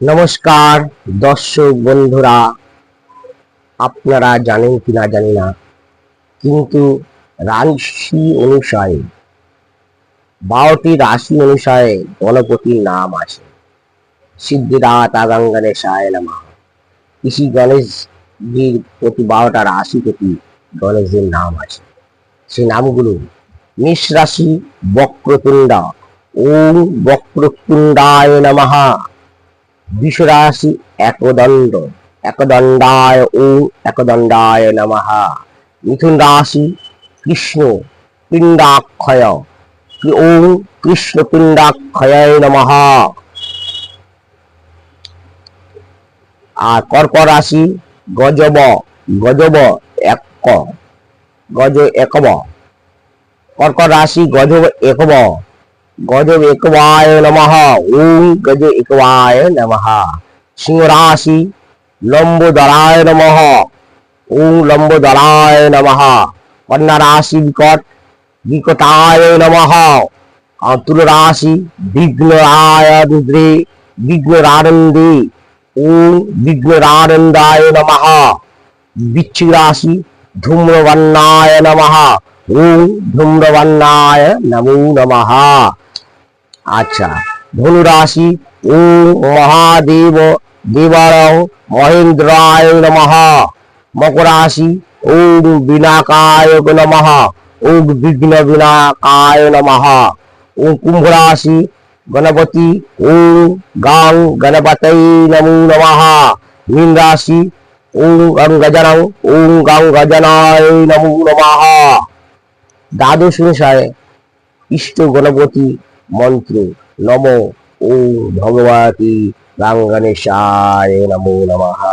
নমস্কার, দর্শক বন্ধুরা, আপনারা জানেন কি না জানি না, কিন্তু রাশি অনুসারে, বারোটি রাশি অনুসারে গণপতির নাম আছে। সিদ্ধিদাত আগাঙ্গানে সায় নামা। কৃষি গণেশজির প্রতি বারোটা রাশি প্রতি গণেশজির নাম আছে। সেই নামগুলো মেষ রাশি বক্রতুণ্ডা। ওম বক্রতুণ্ডায় নমঃ। বিশ্বরাশি একদণ্ড একদণ্ডায় ও একদণ্ডায় নমঃ মিথুন রাশি কৃষ্ণ পিণ্ডাক্ষয় ওম কৃষ্ণ পিণ্ডাক্ষয় নমঃ আর কর্ক রাশি, গজব গজব এক, গজ একব। কর্ক রাশি, গজব একব। গজব একবায় নমঃ ওম গজ একবায় নমঃ সিংহ রাশি লম্বোদরায় নমঃ ওম লম্বোদরায় নমঃ কন্যা রাশি বিকট বিকটায় নমঃ আর তুল রাশি বিঘ্নরায় রুদ্রে বিঘ্নরানন্দে ওম বিঘ্নরানন্দায় নমঃ বৃশ্চিক রাশি ধূম্রবর্ণায় নমঃ ওম ধূম্রবর্ণায় নমো নমঃ আচ্ছা ধনু রাশি ওম মহাদেব দেবায় মহেন্দ্রায় নমঃ। মকর রাশি ওম বিনাকায় নমঃ। ওম বিঘ্ন বিনাকায় নমঃ। ওম কুম্ভ রাশি গণপতি, ওম গাং গণপতৈ নমো নমঃ। মীন রাশি, ওম গং গজনং, ওম গং গজনায় নমো নমঃ। দ্বাদশ অনুসারে ইষ্ট গণপতি মন্ত্র নম ও ভগবতী রাঙ্গণেশায় নমো নমঃ।